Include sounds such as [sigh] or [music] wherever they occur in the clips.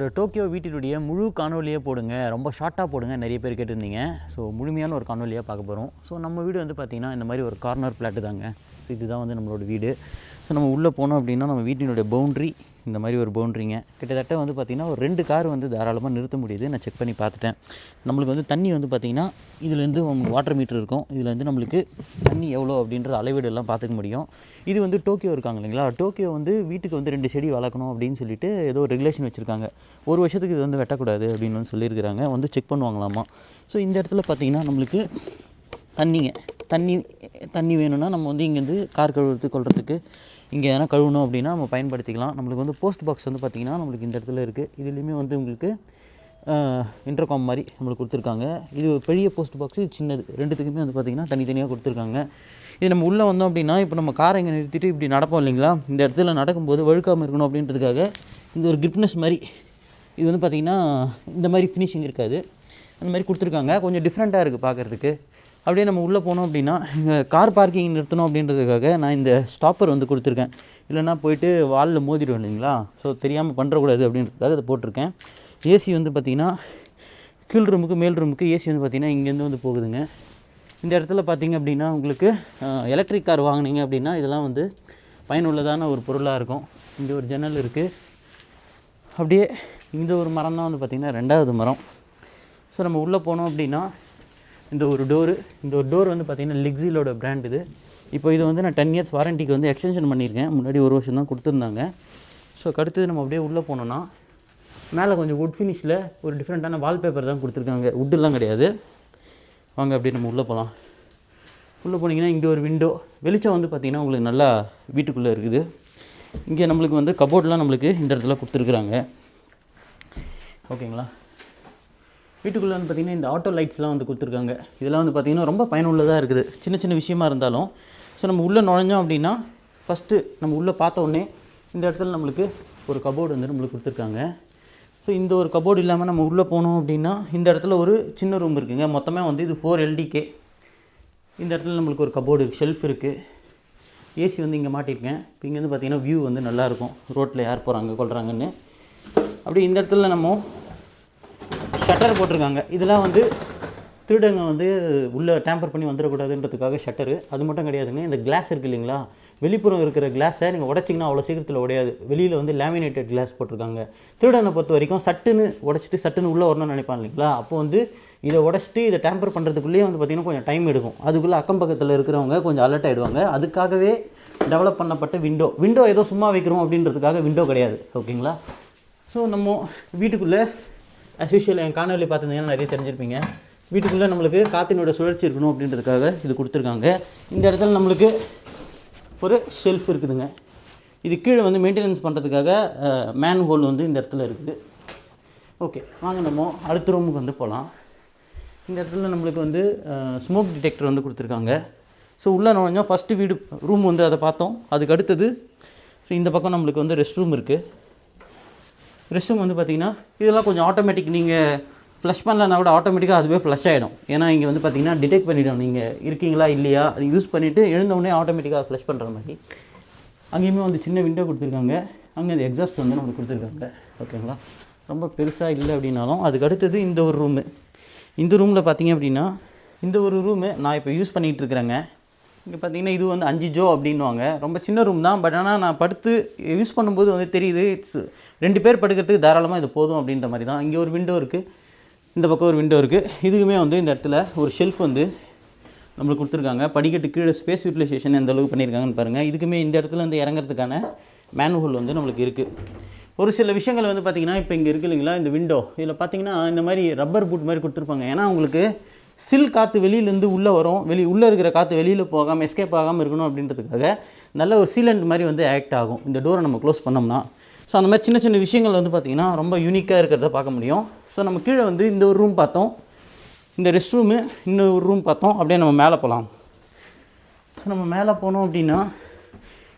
ஒரு டோக்கியோ வீட்டினுடைய முழு காணொலியே போடுங்க. ரொம்ப ஷார்ட்டாக போடுங்க. நிறைய பேர் கேட்டிருந்தீங்க. ஸோ முழுமையான ஒரு காணொலியாக பார்க்க போகிறோம் ஸோ நம்ம வீடு வந்து பார்த்திங்கன்னா இந்த மாதிரி ஒரு கார்னர் பிளாட்டு தாங்க. இதுதான் வந்து நம்மளோட வீடு. ஸோ நம்ம உள்ளே போனோம் அப்படின்னா நம்ம வீட்டினுடைய பவுண்ட்ரி இந்த மாதிரி ஒரு பவுண்ட்ரிங்க. கிட்டத்தட்ட வந்து பார்த்திங்கன்னா ஒரு ரெண்டு கார் வந்து தாராளமாக நிறுத்த முடியுது. நான் செக் பண்ணி பார்த்துட்டேன். நம்மளுக்கு வந்து தண்ணி வந்து பார்த்திங்கன்னா இதுலேருந்து வாட்டர் மீட்டர் இருக்கும். இதில் வந்து நம்மளுக்கு தண்ணி எவ்வளோ அப்படின்றது அளவீடு எல்லாம் பார்த்துக்க முடியும். இது வந்து டோக்கியோ இருக்காங்க இல்லைங்களா? டோக்கியோ வந்து வீட்டுக்கு வந்து ரெண்டு செடி வளர்க்கணும் அப்படின்னு சொல்லிட்டு ஏதோ ஒரு ரெகுலேஷன் வச்சுருக்காங்க. ஒரு வருஷத்துக்கு இது வந்து வெட்டக்கூடாது அப்படின்னு வந்து சொல்லியிருக்கிறாங்க. வந்து செக் பண்ணுவாங்களாமா? ஸோ இந்த இடத்துல பார்த்திங்கன்னா நம்மளுக்கு தண்ணிங்க. தண்ணி தண்ணி வேணும்னா நம்ம வந்து இங்கேருந்து கார் கழுவுறதுக்கு கொள்றதுக்கு இங்கே எதனா கழுவணும் அப்படின்னா நம்ம பயன்படுத்திக்கலாம். நம்மளுக்கு வந்து போஸ்ட் பாக்ஸ் வந்து பார்த்திங்கன்னா நம்மளுக்கு இந்த இடத்துல இருக்குது இதுலேயுமே வந்து உங்களுக்கு இன்டர்காம் மாதிரி நம்மளுக்கு கொடுத்துருக்காங்க. இது ஒரு பெரிய போஸ்ட் பாக்ஸ் சின்னது. ரெண்டுத்துக்குமே வந்து பார்த்திங்கன்னா தனித்தனியாக கொடுத்துருக்காங்க. இது நம்ம உள்ளே வந்தோம் அப்படின்னா இப்போ நம்ம காரை இங்கே நிறுத்திட்டு இப்படி நடப்போம் இல்லைங்களா? இந்த இடத்துல நடக்கும்போது வழுக்காமல் இருக்கணும் அப்படின்றதுக்காக இந்த ஒரு கிரிப்னஸ் மாதிரி இது வந்து பார்த்திங்கன்னா இந்த மாதிரி ஃபினிஷிங் இருக்காது. அந்த மாதிரி கொடுத்துருக்காங்க. கொஞ்சம் டிஃப்ரெண்ட்டாக இருக்குது பார்க்குறதுக்கு. அப்படியே நம்ம உள்ளே போனோம் அப்படின்னா இங்கே கார் பார்க்கிங் நிறுத்தணும் அப்படின்றதுக்காக நான் இந்த ஸ்டாப்பர் வந்து கொடுத்துருக்கேன். இல்லைன்னா போயிட்டு வாலில் மோதிடும் இல்லைங்களா? ஸோ தெரியாமல் பண்ணுறக்கூடாது அப்படின்றதுக்காக அதை போட்டிருக்கேன். ஏசி வந்து பார்த்திங்கன்னா கீழ் ரூமுக்கு மேல் ரூமுக்கு ஏசி வந்து பார்த்திங்கன்னா இங்கேருந்து வந்து போகுதுங்க. இந்த இடத்துல பார்த்தீங்க அப்படின்னா உங்களுக்கு எலக்ட்ரிக் கார் வாங்குனீங்க அப்படின்னா இதெல்லாம் வந்து பயனுள்ளதான ஒரு பொருளாக இருக்கும். இங்கே ஒரு ஜன்னல் இருக்குது அப்படியே இந்த ஒரு மரம் தான் வந்து பார்த்திங்கன்னா ரெண்டாவது மரம். ஸோ நம்ம உள்ளே போனோம் அப்படின்னா இந்த ஒரு டோரு இந்த ஒரு டோர் வந்து பார்த்திங்கன்னா லிக்ஸிலோட பிராண்ட் இது. இப்போ இது வந்து நான் டென் இயர்ஸ் வாரண்டிக்கு வந்து எக்ஸ்டென்ஷன் பண்ணியிருக்கேன். முன்னாடி ஒரு வருஷம் தான் கொடுத்துருந்தாங்க. ஸோ அடுத்தது நம்ம அப்படியே உள்ளே போனோன்னா மேலே கொஞ்சம் வுட் ஃபினிஷில் ஒரு டிஃப்ரெண்ட்டான வால்பேப்பர் தான் கொடுத்துருக்காங்க. வுட்டெல்லாம் கிடையாது. வாங்க அப்படியே நம்ம உள்ளே போகலாம் உள்ளே போனீங்கன்னா இங்கே ஒரு விண்டோ வெளிச்சம் வந்து பார்த்திங்கன்னா உங்களுக்கு நல்லா வீட்டுக்குள்ளே இருக்குது. இங்கே நம்மளுக்கு வந்து கபோர்டெலாம் நம்மளுக்கு இந்த இடத்துல கொடுத்துருக்குறாங்க. ஓகேங்களா வீட்டுக்குள்ளே வந்து பார்த்திங்கன்னா இந்த ஆட்டோ லைட்ஸ்லாம் வந்து கொடுத்துருக்காங்க. இதெல்லாம் வந்து பார்த்திங்கன்னா ரொம்ப பயனுள்ளதாக இருக்குது. சின்ன சின்ன விஷயமா இருந்தாலும். ஸோ நம்ம உள்ளே நுழைஞ்சோம் அப்படின்னா ஃபஸ்ட்டு நம்ம உள்ளே பார்த்த உடனே இந்த இடத்துல நம்மளுக்கு ஒரு கபோர்டு வந்து நம்மளுக்கு கொடுத்துருக்காங்க. ஸோ இந்த ஒரு கபோர்டு இல்லாமல் நம்ம உள்ளே போனோம் அப்படின்னா இந்த இடத்துல ஒரு சின்ன ரூம் இருக்குங்க. மொத்தமாக வந்து இது ஃபோர் எல்டிகே இந்த இடத்துல நம்மளுக்கு ஒரு கபோர்டு ஷெல்ஃப் இருக்குது ஏசி வந்து இங்கே மாட்டியிருக்கேன். இப்போ இங்கேருந்து பார்த்தீங்கன்னா வியூ வந்து நல்லாயிருக்கும் ரோட்டில் யார் போகிறாங்க கொள்கிறாங்கன்னு அப்படி இந்த இடத்துல நம்ம ஷட்டர் போட்டிருக்காங்க. இதெல்லாம் வந்து திருடங்க வந்து உள்ளே டேம்பர் பண்ணி வந்துடக்கூடாதுன்றதுக்காக ஷட்டரு அது மட்டும் கிடையாதுங்க. இந்த கிளாஸ் இருக்குது இல்லைங்களா? வெளிப்புறம் இருக்கிற கிளாஸை நீங்கள் உடச்சிங்கன்னா அவ்வளோ சீக்கிரத்தில் உடையாது. வெளியில் வந்து லேமினேட்டட் கிளாஸ் போட்டிருக்காங்க. திருடனை பொறுத்த வரைக்கும் சட்டுன்னு உடச்சிட்டு சட்டுன்னு உள்ளே வரணும்னு நினைப்பான் இல்லைங்களா? அப்போ வந்து இதை உடச்சிட்டு இதை டேம்பர் பண்ணுறதுக்குள்ளேயே வந்து பார்த்திங்கன்னா கொஞ்சம் டைம் எடுக்கும். அதுக்குள்ளே அக்கம் பக்கத்தில் இருக்கிறவங்க கொஞ்சம் அலர்ட் ஆகிடுவாங்க அதுக்காகவே டெவலப் பண்ணப்பட்ட விண்டோ விண்டோ ஏதோ சும்மா வைக்கிறோம் அப்படின்றதுக்காக விண்டோ கிடையாது. ஓகேங்களா ஸோ நம்ம வீட்டுக்குள்ளே அஸ் யூஷுவல் என் காணொலி பார்த்துருந்தீங்கன்னா நிறைய தெரிஞ்சிருப்பீங்க. வீட்டுக்குள்ளே நம்மளுக்கு காற்றினோட சுழற்சி இருக்கணும் அப்படின்றதுக்காக இது கொடுத்துருக்காங்க. இந்த இடத்துல நம்மளுக்கு ஒரு ஷெல்ஃப் இருக்குதுங்க. இது கீழே வந்து மெயின்டெனன்ஸ் பண்ணுறதுக்காக மேன் ஹோல் வந்து இந்த இடத்துல இருக்குது. ஓகே வாங்க நம்ம அடுத்த ரூமுக்கு வந்து போகலாம் இந்த இடத்துல நம்மளுக்கு வந்து ஸ்மோக் டிடெக்டர் வந்து கொடுத்துருக்காங்க. ஸோ உள்ளே நுழைஞ்சோம் ஃபஸ்ட்டு வீடு ரூம் வந்து அதை பார்த்தோம். அதுக்கு அடுத்தது ஸோ இந்த பக்கம் நம்மளுக்கு வந்து ரெஸ்ட் ரூம் இருக்குது ரெஸ்ட் ரூம் வந்து பார்த்தீங்கன்னா இதெல்லாம் கொஞ்சம் ஆட்டோமேட்டிக் நீங்கள் ஃப்ளஷ் பண்ணலன்னா கூட ஆட்டோமேட்டிக்காக அதுவே ஃப்ளஷ் ஆகிடும் ஏன்னா இங்கே வந்து பார்த்தீங்கன்னா டிடெக்ட் பண்ணிடும். நீங்கள் இருக்கீங்களா இல்லையா அது யூஸ் பண்ணிவிட்டு எழுந்தவுடனே ஆட்டோமேட்டிக்காக ஃப்ளஷ் பண்ணுற மாதிரி. அங்கேயுமே வந்து சின்ன விண்டோ கொடுத்துருக்காங்க. அங்கே அந்த எக்ஸாஸ்ட் வந்து நமக்கு கொடுத்துருக்காங்க. ஓகேங்களா ரொம்ப பெருசாக இல்லை அப்படின்னாலும் அதுக்கு அடுத்தது இந்த ஒரு ரூமு இந்த ரூமில் பார்த்திங்க அப்படின்னா இந்த ஒரு ரூமு நான் இப்போ யூஸ் பண்ணிகிட்டு இருக்கிறேங்க. இங்கே பார்த்தீங்கன்னா இது வந்து அஞ்சு ஜோ அப்படின்வாங்க ரொம்ப சின்ன ரூம் தான். பட் ஆனால் நான் படுத்து யூஸ் பண்ணும்போது வந்து தெரியுது இட்ஸ் ரெண்டு பேர் படுக்கிறதுக்கு தாராளமாக இது போதும் அப்படின்ற மாதிரி தான். இங்கே ஒரு விண்டோ இருக்குது இந்த பக்கம் ஒரு விண்டோ இருக்குது இதுக்குமே வந்து இந்த இடத்துல ஒரு ஷெல்ஃப் வந்து நம்மளுக்கு கொடுத்துருக்காங்க. படிக்கட்டு கீழே ஸ்பேஸ் யூட்டிலைசேஷன் எந்த அளவுக்கு பண்ணியிருக்காங்கன்னு பாருங்கள் இதுக்குமே இந்த இடத்துல வந்து இறங்குறதுக்கான மேனுவல் வந்து நம்மளுக்கு இருக்குது ஒரு சில விஷயங்கள் வந்து பார்த்திங்கன்னா இப்போ இங்கே இருக்கு இல்லைங்களா இந்த விண்டோ இதில் பார்த்தீங்கன்னா இந்த மாதிரி ரப்பர் பூட் மாதிரி கொடுத்துருப்பாங்க. ஏன்னா உங்களுக்கு சில் காற்று வெளியிலேருந்து உள்ளே வரும். வெளி உள்ளே இருக்கிற காற்று வெளியில் போகாமல் எஸ்கேப் ஆகாமல் இருக்கணும் அப்படின்றதுக்காக நல்ல ஒரு சீலண்ட் மாதிரி வந்து ஆக்ட் ஆகும். இந்த டோரை நம்ம க்ளோஸ் பண்ணோம்னா. ஸோ அந்த மாதிரி சின்ன சின்ன விஷயங்கள் வந்து பார்த்திங்கன்னா ரொம்ப யூனிக்காக இருக்கிறத பார்க்க முடியும். ஸோ நம்ம கீழே வந்து இந்த ஒரு ரூம் பார்த்தோம். இந்த ரெஸ்ட் ரூமு இன்னொரு ரூம் பார்த்தோம். அப்படியே நம்ம மேலே போகலாம். ஸோ நம்ம மேலே போனோம் அப்படின்னா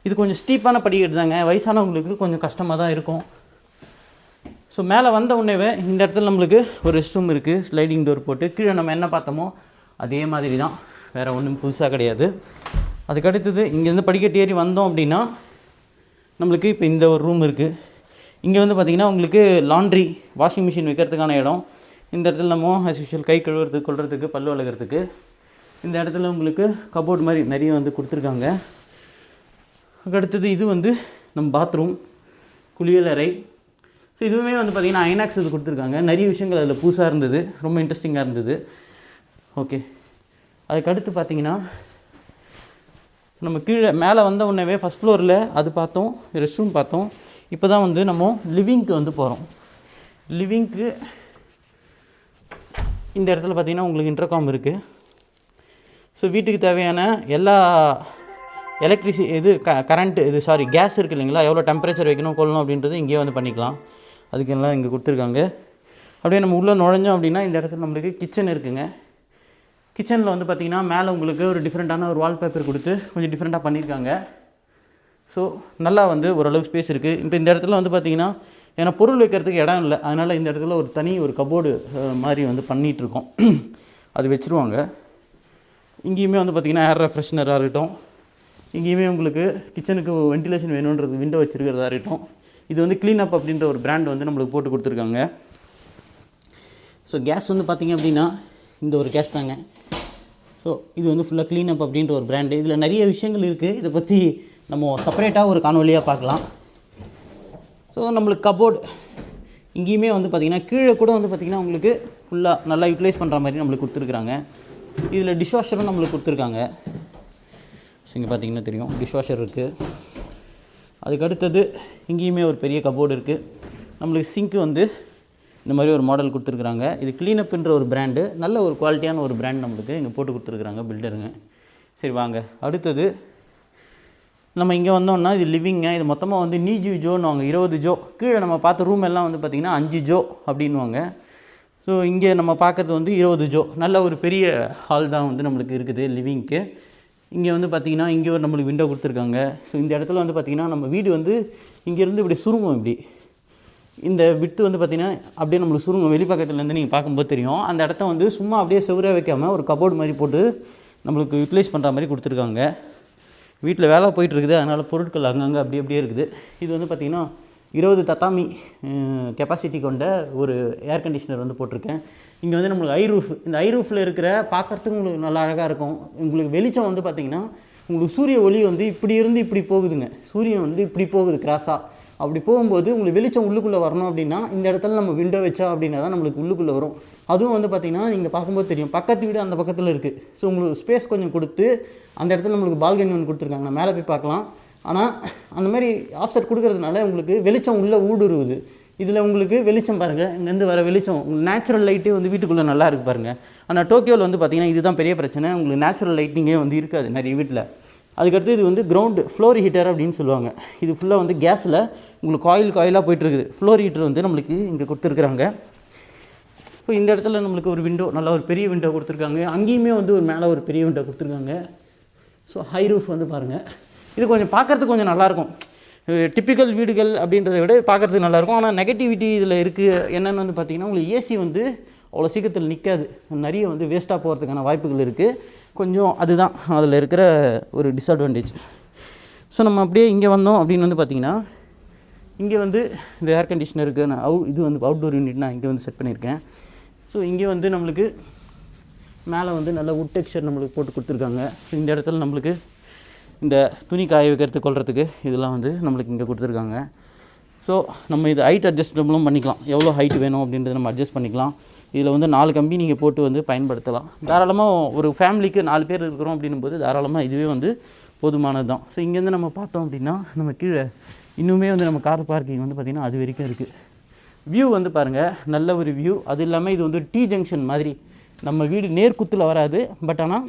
இது கொஞ்சம் ஸ்டீப்பான படிக்கட்டு தாங்க. வயசானவங்களுக்கு கொஞ்சம் கஷ்டமாக தான் இருக்கும். ஸோ மேலே வந்த உடனேவே இந்த இடத்துல நம்மளுக்கு ஒரு ரெஸ்ட் ரூம் இருக்குது ஸ்லைடிங் டோர் போட்டு கீழே நம்ம என்ன பார்த்தோமோ அதே மாதிரி தான். வேறு ஒன்றும் புதுசாக கிடையாது. அதுக்கு அடுத்தது இங்கேருந்து படிக்கட்டு ஏறி வந்தோம் அப்படின்னா நம்மளுக்கு இப்போ இந்த ஒரு ரூம் இருக்குது இங்கே வந்து பார்த்திங்கன்னா உங்களுக்கு லாண்ட்ரி வாஷிங் மிஷின் வைக்கிறதுக்கான இடம். இந்த இடத்துல நம்ம as கை கழுவுறதுக்கு கொள்றதுக்கு பல்லு வளர்க்குறதுக்கு இந்த இடத்துல உங்களுக்கு கபோர்ட் மாதிரி நிறைய வந்து கொடுத்துருக்காங்க. அடுத்தது இது வந்து நம்ம பாத்ரூம் குளியலறை ஸோ இதுவுமே வந்து பார்த்திங்கன்னா ஐநாக்ஸ் இது கொடுத்துருக்காங்க. நிறைய விஷயங்கள் அதில் புதுசாக இருந்தது. ரொம்ப இன்ட்ரெஸ்டிங்காக இருந்தது. ஓகே அதுக்கடுத்து பார்த்தீங்கன்னா நம்ம கீழே மேலே வந்த உடனே ஃபஸ்ட் ஃப்ளோரில் அது பார்த்தோம் ரெஸ்ட் ரூம் பார்த்தோம். இப்போ தான் வந்து நம்ம லிவிங்க்கு வந்து போகிறோம் லிவிங்க்கு இந்த இடத்துல பார்த்தீங்கன்னா உங்களுக்கு இன்டர்காம் இருக்குது ஸோ வீட்டுக்கு தேவையான எல்லா எலக்ட்ரிசி இது க கரண்ட்டு இது சாரி கேஸ் இருக்குது இல்லைங்களா? எவ்வளோ டெம்பரேச்சர் வைக்கணும் கொள்ளணும் அப்படின்றது இங்கேயே வந்து பண்ணிக்கலாம். அதுக்கு எல்லாம் இங்கே கொடுத்துருக்காங்க. அப்படியே நம்ம உள்ளே நுழைஞ்சோம் அப்படின்னா இந்த இடத்துல நம்மளுக்கு கிச்சன் இருக்குங்க. கிச்சனில் வந்து பார்த்திங்கன்னா மேலே உங்களுக்கு ஒரு டிஃப்ரெண்ட்டான ஒரு வால்பேப்பர் கொடுத்து கொஞ்சம் டிஃப்ரெண்ட்டாக பண்ணியிருக்காங்க. ஸோ நல்லா வந்து ஓரளவுக்கு ஸ்பேஸ் இருக்குது இப்போ இந்த இடத்துல வந்து பார்த்தீங்கன்னா ஏன்னா பொருள் வைக்கிறதுக்கு இடம் இல்லை. அதனால் இந்த இடத்துல ஒரு தனி ஒரு கபோர்டு மாதிரி வந்து பண்ணிகிட்ருக்கோம் [clears throat] அது வச்சுருவாங்க. இங்கேயுமே வந்து பார்த்திங்கன்னா ஏர் ரெஃப்ரெஷ்னராக இருக்கட்டும். இங்கேயுமே உங்களுக்கு கிச்சனுக்கு வென்டிலேஷன் வேணுன்றது விண்டோ வச்சுருக்கிறதா இருக்கட்டும். இது வந்து க்ளீன் அப் அப்படின்ற ஒரு பிராண்ட் வந்து நம்மளுக்கு போட்டு கொடுத்துருக்காங்க. ஸோ கேஸ் வந்து பார்த்திங்க அப்படின்னா இந்த ஒரு கேஸ் தாங்க. ஸோ இது வந்து ஃபுல்லாக க்ளீன் அப் அப்படின்ற ஒரு பிராண்டு இதில் நிறைய விஷயங்கள் இருக்குது இதை பற்றி நம்ம செப்பரேட்டாக ஒரு காணொலியாக பார்க்கலாம். ஸோ நம்மளுக்கு கபோர்டு இங்கேயுமே வந்து பார்த்திங்கன்னா கீழே கூட வந்து பார்த்திங்கன்னா உங்களுக்கு ஃபுல்லாக நல்லா யூட்டிலைஸ் பண்ணுற மாதிரி நம்மளுக்கு கொடுத்துருக்குறாங்க. இதில் டிஷ்வாஷரும் நம்மளுக்கு கொடுத்துருக்காங்க. ஸோ இங்கே பார்த்தீங்கன்னா தெரியும். டிஷ்வாஷர் இருக்குது அதுக்கு அடுத்தது இங்கேயுமே ஒரு பெரிய கபோர்டு இருக்குது நம்மளுக்கு சிங்க்கு வந்து இந்த மாதிரி ஒரு மாடல் கொடுத்துருக்குறாங்க. இது க்ளீனப்புன்ற ஒரு பிராண்டு நல்ல ஒரு குவாலிட்டியான ஒரு பிராண்ட் நம்மளுக்கு இங்கே போட்டு கொடுத்துருக்குறாங்க பில்டருங்க சரி வாங்க. அடுத்தது நம்ம இங்கே வந்தோம்னா இது லிவிங்க இது மொத்தமாக வந்து நீஜு ஜோன்னு வாங்க. இருபது ஜோ கீழே நம்ம பார்த்த ரூம் எல்லாம் வந்து பார்த்திங்கன்னா அஞ்சு ஜோ அப்படின்வாங்க ஸோ இங்கே நம்ம பார்க்குறது வந்து இருபது ஜோ நல்ல ஒரு பெரிய ஹால் தான் வந்து நம்மளுக்கு இருக்குது லிவிங்க்கு இங்கே வந்து பார்த்திங்கன்னா இங்கே ஒரு நம்மளுக்கு விண்டோ கொடுத்துருக்காங்க. ஸோ இந்த இடத்துல வந்து பார்த்திங்கன்னா நம்ம வீடு வந்து இங்கேருந்து இப்படி சுருங்கும் இப்படி. இந்த விட்டு வந்து பார்த்திங்கன்னா அப்படியே நம்மளுக்கு சுருங்கும். வெளிப்பக்கத்துலேருந்து நீங்கள் பார்க்கும்போது தெரியும். அந்த இடத்த வந்து சும்மா அப்படியே செவரே வைக்காமல் ஒரு கபோர்டு மாதிரி போட்டு நம்மளுக்கு யூட்டிலைஸ் பண்ணுற மாதிரி கொடுத்துருக்காங்க. வீட்டில் வேலை போயிட்டு இருக்குது. அதனால் பொருட்கள் அங்கங்கே அப்படி அப்படியே இருக்குது. இது வந்து பார்த்திங்கன்னா இருபது தத்தாமி கெப்பாசிட்டி கொண்ட ஒரு ஏர் கண்டிஷனர் வந்து போட்டிருக்கேன். இங்கே வந்து நம்மளுக்கு ஐ ரூஃப் இந்த ஐ ரூஃபில் இருக்கிற பார்க்குறதுக்கு உங்களுக்கு நல்லா அழகாக இருக்கும். உங்களுக்கு வெளிச்சம் வந்து பார்த்திங்கன்னா உங்களுக்கு சூரிய ஒளி வந்து இப்படி இருந்து இப்படி போகுதுங்க. சூரியன் வந்து இப்படி போகுது கிராஸாக அப்படி போகும்போது உங்களுக்கு வெளிச்சம் உள்ளுக்குள்ளே வரணும் அப்படின்னா இந்த இடத்துல நம்ம விண்டோ வச்சா அப்படின்னா தான் நம்மளுக்கு உள்ளுக்குள்ளே வரும். அதுவும் வந்து பார்த்திங்கன்னா நீங்கள் பார்க்கும்போது தெரியும். பக்கத்து வீடு அந்த பக்கத்தில் இருக்குது ஸோ உங்களுக்கு ஸ்பேஸ் கொஞ்சம் கொடுத்து அந்த இடத்துல நம்மளுக்கு பால்கனி ஒன்று கொடுத்துருக்காங்க. நான் மேலே போய் பார்க்கலாம். ஆனால் அந்த மாதிரி ஆஃப்செட் கொடுக்கறதுனால உங்களுக்கு வெளிச்சம் உள்ளே ஊடுருவுது. இதில் உங்களுக்கு வெளிச்சம் பாருங்கள் இங்கேருந்து வர வெளிச்சம் நேச்சுரல் லைட்டே வந்து வீட்டுக்குள்ளே நல்லா இருக்குது பாருங்கள் ஆனால் டோக்கியோவில் வந்து பார்த்திங்கன்னா இதுதான் பெரிய பிரச்சனை. உங்களுக்கு நேச்சுரல் லைட்டிங்கே வந்து இருக்காது நிறைய வீட்டில் அதுக்கடுத்து இது வந்து கிரவுண்டு ஃப்ளோர் ஹீட்டர் அப்படின்னு சொல்லுவாங்க. இது ஃபுல்லாக வந்து கேஸில் உங்களுக்கு காயில் காயிலாக போயிட்டுருக்குது. ஃப்ளோர் ஹீட்டர் வந்து நம்மளுக்கு இங்கே கொடுத்துருக்குறாங்க. இப்போ இந்த இடத்துல நம்மளுக்கு ஒரு விண்டோ நல்ல ஒரு பெரிய விண்டோ கொடுத்துருக்காங்க. அங்கேயுமே வந்து ஒரு மேலே ஒரு பெரிய விண்டோ கொடுத்துருக்காங்க. ஸோ ஹை ரூஃப் வந்து பாருங்கள் இது கொஞ்சம் பார்க்குறதுக்கு கொஞ்சம் நல்லாயிருக்கும். டிப்பிக்கல் வீடுகள் அப்படின்றத விட பார்க்குறதுக்கு நல்லாயிருக்கும். ஆனால் நெகட்டிவிட்டி இதில் இருக்குது என்னென்னு வந்து பார்த்திங்கன்னா உங்களுக்கு ஏசி வந்து அவ்வளோ சீக்கிரத்தில் நிற்காது நிறைய வந்து வேஸ்ட்டாக போகிறதுக்கான வாய்ப்புகள் இருக்குது கொஞ்சம் அதுதான். அதில் இருக்கிற ஒரு டிஸ்அட்வான்டேஜ் ஸோ நம்ம அப்படியே இங்கே வந்தோம் அப்படின்னு வந்து பார்த்திங்கன்னா இங்கே வந்து இந்த ஏர் கண்டிஷனருக்கு நான் அவு இது வந்து அவுட்டோர் யூனிட் நான் இங்கே வந்து செட் பண்ணியிருக்கேன். ஸோ இங்கே வந்து நம்மளுக்கு மேலே வந்து நல்ல உட் டெக்ஸ்டர் நம்மளுக்கு போட்டு கொடுத்துருக்காங்க. ஸோ இந்த இடத்துல நம்மளுக்கு இந்த துணி காய வைக்கிறதுக்கு கொள்றதுக்கு இதெல்லாம் வந்து நம்மளுக்கு இங்கே கொடுத்துருக்காங்க. ஸோ நம்ம இது ஹைட் அட்ஜஸ்டபிளும் பண்ணிக்கலாம். எவ்வளோ ஹைட் வேணும் அப்படின்றத நம்ம அட்ஜஸ்ட் பண்ணிக்கலாம். இதில் வந்து நாலு கம்பி நீங்கள் போட்டு வந்து பயன்படுத்தலாம். தாராளமாக ஒரு ஃபேமிலிக்கு நாலு பேர் இருக்கிறோம் அப்படின்னும் போது தாராளமாக இதுவே வந்து போதுமானது தான். ஸோ இங்கேருந்து நம்ம பார்த்தோம் அப்படின்னா நம்ம கீழே இன்னுமே வந்து நம்ம கார் பார்க்கிங் வந்து பார்த்திங்கன்னா அது வரைக்கும் இருக்குது வியூ வந்து பாருங்கள் நல்ல ஒரு வியூ அது இல்லாமல் இது வந்து டீ ஜங்ஷன் மாதிரி. நம்ம வீடு நேர்குத்தில் வராது. பட் ஆனால்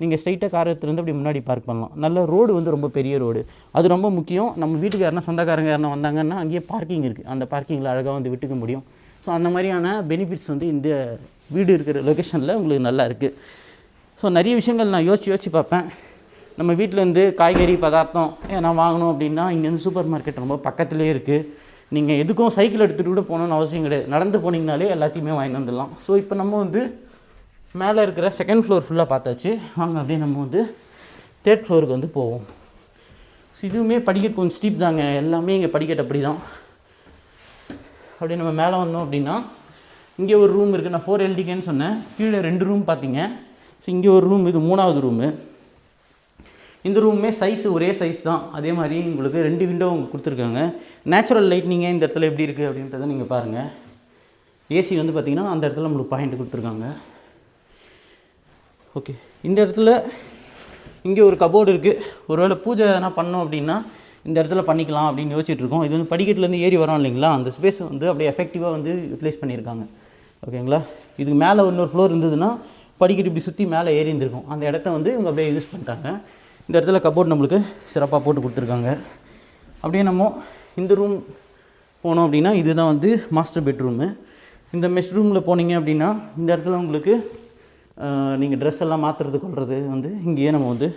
நீங்கள் ஸ்ட்ரைட்டாக கார் எடுத்துருந்து அப்படி முன்னாடி பார்க் பண்ணலாம். நல்ல ரோடு வந்து ரொம்ப பெரிய ரோடு அது ரொம்ப முக்கியம். நம்ம வீட்டுக்கு யாருனா சொந்தக்காரங்க யாருனா வந்தாங்கன்னா அங்கேயே பார்க்கிங் இருக்குது அந்த பார்க்கிங்கில் அழகாக வந்து விட்டுக்க முடியும். ஸோ அந்த மாதிரியான பெனிஃபிட்ஸ் வந்து இந்த வீடு இருக்கிற லொக்கேஷனில் உங்களுக்கு நல்லா இருக்குது ஸோ நிறைய விஷயங்கள் நான் யோசிச்சு யோசிச்சு பார்ப்பேன். நம்ம வீட்டிலேருந்து காய்கறி பதார்த்தம் ஏன்னா வாங்கணும் அப்படின்னா இங்கேருந்து சூப்பர் மார்க்கெட் ரொம்ப பக்கத்துலேயே இருக்குது நீங்கள் எதுக்கும் சைக்கிள் எடுத்துகிட்டு கூட போகணுன்னு அவசியம் கிடையாது. நடந்து போனீங்கனாலே எல்லாத்தையுமே வாங்கி வந்துடலாம். ஸோ இப்போ நம்ம வந்து மேலே இருக்கிற செகண்ட் ஃப்ளோர் ஃபுல்லாக பார்த்தாச்சு. வாங்க அப்படியே நம்ம வந்து தேர்ட் ஃப்ளோருக்கு வந்து போவோம். ஸோ இதுவுமே படிக்கட்டு கொஞ்சம் ஸ்டீப் தாங்க. எல்லாமே இங்கே படிக்கட்டு அப்படி தான் அப்படியே நம்ம மேலே வந்தோம் அப்படின்னா இங்கே ஒரு ரூம் இருக்குது நான் ஃபோர் எல்டிகேன்னு சொன்னேன். கீழே ரெண்டு ரூம் பார்த்தீங்க. ஸோ இங்கே ஒரு ரூம் இது மூணாவது ரூமு இந்த ரூமே சைஸ் ஒரே சைஸ் தான். அதே மாதிரி உங்களுக்கு ரெண்டு விண்டோ உங்களுக்கு கொடுத்துருக்காங்க. நேச்சுரல் லைட்னிங்கே இந்த இடத்துல எப்படி இருக்குது அப்படின்றத நீங்கள் பாருங்கள் ஏசி வந்து பார்த்தீங்கன்னா அந்த இடத்துல நம்மளுக்கு பாயிண்ட் கொடுத்துருக்காங்க. ஓகே. இந்த இடத்துல இங்கே ஒரு கபோர்டு இருக்குது ஒருவேளை பூஜை எதனா பண்ணோம் அப்படின்னா இந்த இடத்துல பண்ணிக்கலாம் அப்படின்னு யோசிச்சுட்ருக்கோம் இது வந்து படிக்கட்டுலேருந்து ஏறி வரோம் இல்லைங்களா? அந்த ஸ்பேஸ் வந்து அப்படியே எஃபெக்டிவாக வந்து யூட்டிலைஸ் பண்ணியிருக்காங்க. ஓகேங்களா? இதுக்கு மேலே இன்னொரு ஃப்ளோர் இருந்ததுன்னா படிக்கட்டு இப்படி சுற்றி மேலே ஏறி இருந்திருக்கும் அந்த இடத்த வந்து இவங்க அப்படியே யூஸ் பண்ணிட்டாங்க. இந்த இடத்துல கபோர்ட் நம்மளுக்கு சிறப்பாக போட்டு கொடுத்துருக்காங்க. அப்படியே நம்ம இந்த ரூம் போனோம் அப்படின்னா இதுதான் வந்து மாஸ்டர் பெட்ரூமு இந்த மெஷ் ரூமில் போனீங்க அப்படின்னா இந்த இடத்துல உங்களுக்கு நீங்கள் ட்ரெஸ் எல்லாம் மாற்றுறது கொள்வது வந்து இங்கேயே நம்ம வந்து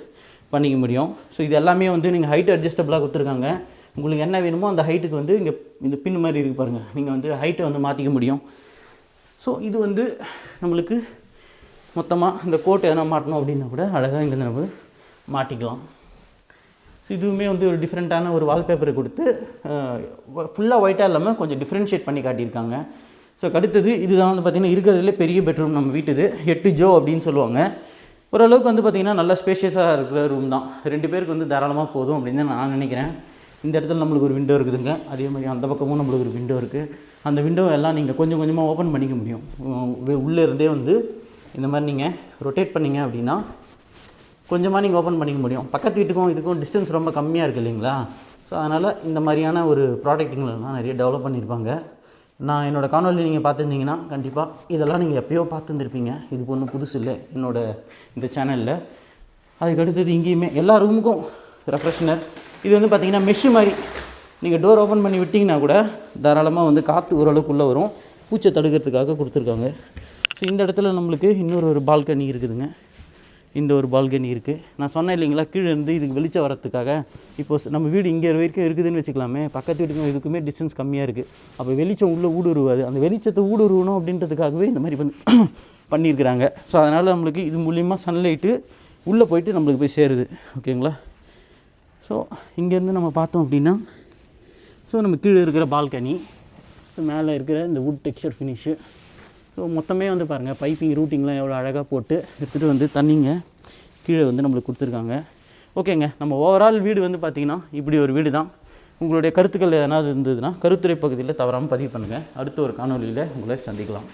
பண்ணிக்க முடியும். ஸோ இது எல்லாமே வந்து நீங்கள் ஹைட் அட்ஜஸ்டபுளாக கொடுத்துருக்காங்க. உங்களுக்கு என்ன வேணுமோ அந்த ஹைட்டுக்கு வந்து இங்கே இந்த பின் மாதிரி இருக்கு பாருங்கள் நீங்கள் வந்து ஹைட்டை வந்து மாற்றிக்க முடியும். ஸோ இது வந்து நம்மளுக்கு மொத்தமாக இந்த கோட் எதனா மாட்டணும் அப்படின்னா கூட அழகாக இங்கே நம்ம மாட்டிக்கலாம். ஸோ இதுவுமே வந்து ஒரு டிஃப்ரெண்ட்டான ஒரு வால்பேப்பரை கொடுத்து ஃபுல்லாக ஒயிட்டாக இல்லாமல் கொஞ்சம் டிஃப்ரென்ஷியேட் பண்ணி காட்டியிருக்காங்க. ஸோ அடுத்தது இதுதான் வந்து பார்த்திங்கன்னா இருக்கிறதுலே பெரிய பெட்ரூம் நம்ம வீட்டுது. எட்டு ஜோ அப்படின்னு சொல்லுவாங்க. ஓரளவுக்கு வந்து பார்த்திங்கன்னா நல்ல ஸ்பேஷியஸாக இருக்கிற ரூம் தான். ரெண்டு பேருக்கு வந்து தாராளமாக போதும் அப்படின்னு தான் நான் நினைக்கிறேன். இந்த இடத்துல நம்மளுக்கு ஒரு விண்டோ இருக்குதுங்க. அதே மாதிரி அந்த பக்கமும் நம்மளுக்கு ஒரு விண்டோ இருக்குது அந்த விண்டோ எல்லாம் நீங்கள் கொஞ்சம் கொஞ்சமாக ஓப்பன் பண்ணிக்க முடியும். உள்ளே இருந்தே வந்து இந்த மாதிரி நீங்கள் ரொட்டேட் பண்ணீங்க அப்படின்னா கொஞ்சமாக நீங்கள் ஓப்பன் பண்ணிக்க முடியும். பக்கத்து வீட்டுக்கும் இதுக்கும் டிஸ்டன்ஸ் ரொம்ப கம்மியாக இருக்குது இல்லைங்களா? ஸோ அதனால் இந்த மாதிரியான ஒரு ப்ராடக்ட்டுங்களெல்லாம் நிறைய டெவலப் பண்ணியிருப்பாங்க. நான் என்னோடய காணொலி நீங்கள் பார்த்துருந்தீங்கன்னா கண்டிப்பாக இதெல்லாம் நீங்கள் எப்பயோ பார்த்துருந்துருப்பீங்க. இது ஒன்றும் புதுசு இல்லை. என்னோட இந்த சேனலில் அதுக்கு அடுத்தது இங்கேயுமே எல்லா ரூமுக்கும் ரெஃப்ரெஷ்னர் இது வந்து பார்த்தீங்கன்னா மெஷ்ஷு மாதிரி. நீங்கள் டோர் ஓப்பன் பண்ணி விட்டிங்கன்னா கூட தாராளமாக வந்து காற்று ஓரளவுக்கு உள்ளே வரும். பூச்சை தடுக்கிறதுக்காக கொடுத்துருக்காங்க. ஸோ இந்த இடத்துல நம்மளுக்கு இன்னொரு ஒரு பால்கனி இருக்குதுங்க. இந்த ஒரு பால்கனி இருக்குது நான் சொன்னேன் இல்லைங்களா கீழே இருந்து இதுக்கு வெளிச்சம் வரத்துக்காக இப்போ நம்ம வீடு இங்கே வரைக்கும் இருக்குதுன்னு வச்சுக்கலாமே பக்கத்து வீட்டுக்கும் இதுக்குமே டிஸ்டன்ஸ் கம்மியாக இருக்குது அப்போ வெளிச்சம் உள்ளே ஊடுருவாது. அந்த வெளிச்சத்தை ஊடுருவணும் அப்படின்றதுக்காகவே இந்த மாதிரி வந்து [clears throat] பண்ணியிருக்கிறாங்க. ஸோ அதனால் நம்மளுக்கு இது மூலிமா சன்லைட்டு உள்ளே போயிட்டு நம்மளுக்கு போய் சேருது. ஓகேங்களா? ஸோ இங்கேருந்து நம்ம பார்த்தோம் அப்படின்னா ஸோ நம்ம கீழே இருக்கிற பால்கனி ஸோ மேலே இருக்கிற இந்த வுட் டெக்ஸ்டர் ஃபினிஷு ஸோ மொத்தமே வந்து பாருங்கள் பைப்பிங் ரூட்டிங்லாம் எவ்வளோ அழகாக போட்டு எடுத்துகிட்டு வந்து தண்ணிங்க கீழே வந்து நம்மளுக்கு கொடுத்துருக்காங்க. ஓகேங்க நம்ம ஓவரால் வீடு வந்து பார்த்திங்கன்னா இப்படி ஒரு வீடு தான் உங்களுடைய கருத்துக்கள் எதனா இருந்ததுன்னா கருத்துரை பகுதியில் தவறாமல் பதிவு பண்ணுங்கள் அடுத்த ஒரு காணொலியில் உங்களை சந்திக்கலாம்.